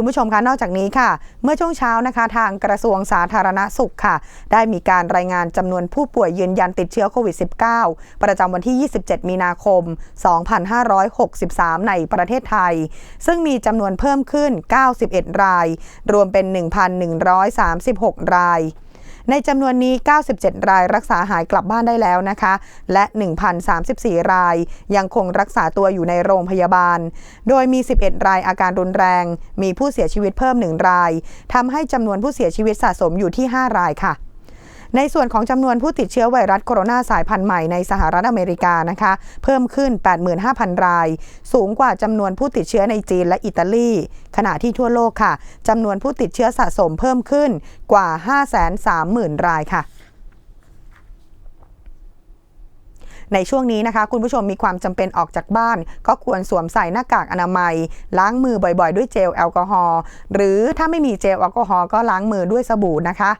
คุณผู้ชมคะนอกจากนี้ค่ะ เมื่อช่วงเช้านะคะ ทางกระทรวงสาธารณสุขค่ะ ได้มีการรายงานจำนวนผู้ป่วยยืนยันติดเชื้อโควิด -19 ประจำวันที่ 27 มีนาคม 2563 ในประเทศไทย ซึ่งมีจำนวนเพิ่มขึ้น 91 ราย รวมเป็น 1,136 ราย ในจำนวนนี้ 97 รายรักษาหายกลับบ้านได้แล้วนะคะ และ 1,034 รายยังคงรักษาตัวอยู่ในโรงพยาบาล โดยมี 11 รายอาการรุนแรง มีผู้เสียชีวิตเพิ่ม 1 รายทำให้จำนวนผู้เสียชีวิตสะสมอยู่ที่ 5 รายค่ะ ในส่วนของจำนวนผู้ติดเชื้อไวรัสโคโรนาสายพันธุ์ใหม่ในสหรัฐอเมริกานะคะเพิ่มขึ้น 85,000 ราย สูงกว่าจำนวนผู้ติดเชื้อในจีนและอิตาลี ขณะที่ทั่วโลกค่ะจำนวนผู้ติดเชื้อสะสมเพิ่มขึ้นกว่า 530,000 รายค่ะในช่วงนี้นะคะ คุณผู้ชมมีความจำเป็นออกจากบ้าน ก็ควรสวมใส่หน้ากากอนามัย ล้างมือบ่อยๆ ด้วยเจลแอลกอฮอล์หรือถ้าไม่มีเจลแอลกอฮอล์ก็ล้างมือด้วยสบู่นะคะ